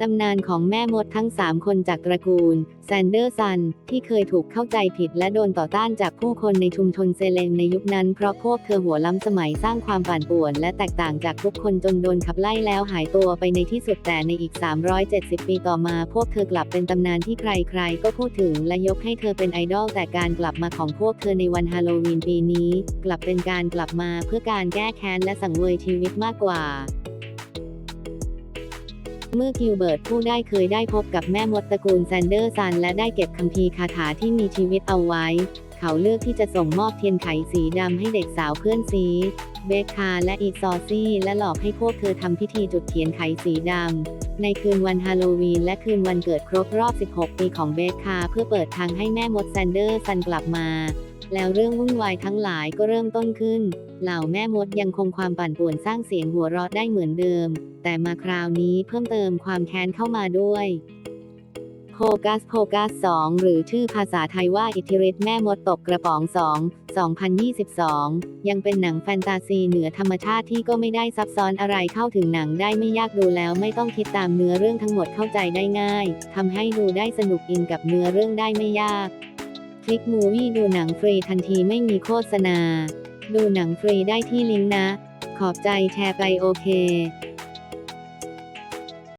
ตำนานของแม่มดทั้ง 3 คนจากตระกูล แซนเดอร์ซัน ที่เคยถูกเข้าใจผิดและโดนต่อต้านจากผู้คนในชุมชนเซเลงในยุคนั้นเพราะพวกเธอหัวล้ำสมัยสร้างความปั่นป่วน และแตกต่างจากทุกคนจนโดนขับไล่แล้วหายตัวไปในที่สุดแต่ในอีก 370 ปีต่อมาพวกเธอกลับเป็นตำนานที่ใครๆ ก็พูดถึงและยกให้เธอเป็นไอดอลแต่การกลับมาของพวกเธอในวันฮาโลวีนปีนี้ กลับเป็นการกลับมาเพื่อการแก้แค้นและสังเวยชีวิตมากกว่า เมื่อกิลเบิร์ตผู้ได้เคยได้พบกับแม่มดตระกูลแซนเดอร์ซัน และได้เก็บคัมภีร์คาถาที่มีชีวิตเอาไว้ เขาเลือกที่จะส่งมอบเทียนไขสีดำให้เด็กสาวเพื่อนซี เบคคาและอีซอซี่และหลอกให้พวกเธอทำพิธีจุดเทียนไขสีดำ ในคืนวันฮาโลวีนและคืนวันเกิดครบรอบ 16 ปีของเบคคาเพื่อเปิดทางให้แม่มดแซนเดอร์ซันกลับมา แล้วเรื่องวุ่นวายทั้งหลายก็เริ่มต้นขึ้น เหล่าแม่มดยังคงความปั่นป่วนสร้างเสียงหัวเราะได้เหมือนเดิม แต่มาคราวนี้เพิ่มเติมความแค้นเข้ามาด้วย โ o กัสโ o กัส 2 หรือชื่อภาษาไทยว่าอิทธิฤทธิ์แม่มดตกกระป๋อง 2 2022 ยังเป็นหนังแฟนตาซีเหนือธรรมชาติที่ก็ไม่ได้ซับซ้อนอะไรเข้าถึงหนังได้ไม่ยากดูแล้วไม่ต้องคิดตามเนื้อเรื่องทั้งหมดเข้าใจได้ง่าย ทำให้ดูได้สนุกอินกับเนื้อเรื่องได้ไม่ยาก คลิกมูวี่ดูหนังฟรีทันทีไม่มีโฆษณา ดูหนังฟรีได้ที่ลิงก์นะ ขอบใจแชร์ไปโอเค